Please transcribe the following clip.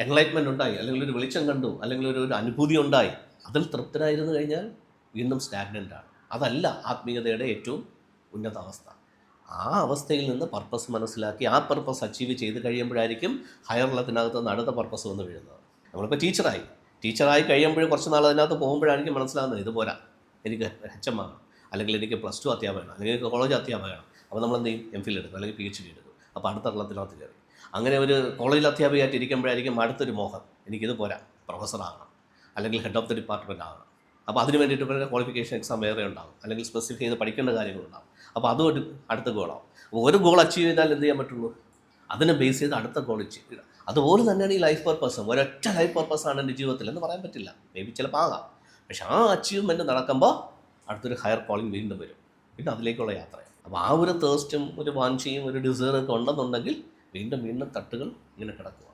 Enlightenment ഉണ്ടായി അല്ലെങ്കിൽ ഒരു വെളിച്ചം കണ്ടു അല്ലെങ്കിൽ ഒരു ഒരു അനുഭൂതി ഉണ്ടായി. അതിൽ തൃപ്തനായിരുന്നു കഴിഞ്ഞാൽ വീണ്ടും സ്റ്റാഗ്നന്റ് ആണ്. അതല്ല ആത്മീയതയുടെ ഏറ്റവും ഉന്നത അവസ്ഥ ആ അവസ്ഥയിൽ നിന്ന് പർപ്പസ് മനസ്സിലാക്കി ആ പർപ്പസ് അച്ചീവ് ചെയ്ത് കഴിയുമ്പോഴായിരിക്കും ഹയർ ലെവലിനകത്ത് നിന്ന് അടുത്ത പർപ്പസ് വന്ന് വീഴുന്നത്. നമ്മളിപ്പോൾ ടീച്ചറായി ടീച്ചറായി കഴിയുമ്പോൾ കുറച്ച് നാൾ അതിനകത്ത് പോകുമ്പോഴായിരിക്കും മനസ്സിലാകുന്നത് ഇത് പോരാ. എനിക്ക് എച്ച് എം ആണ്. അല്ലെങ്കിൽ എനിക്ക് പ്ലസ് ടു അത്യാവശ്യമാണ് അല്ലെങ്കിൽ കോളേജ് അത്യാവശ്യമാണ് അപ്പോൾ നമ്മൾ എന്ത് ചെയ്യും? എം ഫിൽ എടുക്കും. അല്ലെങ്കിൽ പി എച്ച് ഡി എടുക്കും. അപ്പോൾ അടുത്ത തലത്തിനകത്ത് കയറി. അങ്ങനെ ഒരു കോളേജിൽ അധ്യാപികയായിട്ട് ഇരിക്കുമ്പോഴായിരിക്കും അടുത്തൊരു മോഹം. എനിക്കിത് പോരാ. പ്രൊഫസറാകണം അല്ലെങ്കിൽ ഹെഡ് ഓഫ് ദി ഡിപ്പാർട്ട്മെന്റ് ആകണം. അപ്പോൾ അതിന് വേണ്ടിയിട്ട് പിന്നെ ക്വാളിഫിക്കേഷൻ എക്സാം വേറെ ഉണ്ടാകും അല്ലെങ്കിൽ സ്പെസിഫൈ ചെയ്ത് പഠിക്കേണ്ട കാര്യങ്ങളുണ്ടാകും അപ്പോൾ അതും ഒരു അടുത്ത ഗോളാവും അപ്പോൾ ഒരു ഗോൾ അച്ചീവ് ചെയ്താൽ എന്ത് ചെയ്യാൻ പറ്റുള്ളൂ? അതിനെ ബേസ് ചെയ്ത് അടുത്ത ഗോൾ അച്ചീവ് അതുപോലെ തന്നെയാണ് ഈ ലൈഫ് പർപ്പസും ഒരൊറ്റ ലൈഫ് പർപ്പസാണ് എന്റെ ജീവിതത്തിൽ എന്ന് പറയാൻ പറ്റില്ല. മേ ബി ചിലപ്പോൾ ആകാം. പക്ഷെ ആ അച്ചീവ്മെന്റ് നടക്കുമ്പോൾ അടുത്തൊരു ഹയർ കോളിംഗ് വീണ്ടും വരും. പിന്നെ അതിലേക്കുള്ള യാത്ര അപ്പോൾ ആ ഒരു തേസ്റ്റും ഒരു വാഞ്ചയും ഒരു ഡിസേറും ഒക്കെ ഉണ്ടെന്നുണ്ടെങ്കിൽ വീണ്ടും വീണ്ടും തട്ടുകൾ ഇങ്ങനെ കിടക്കുക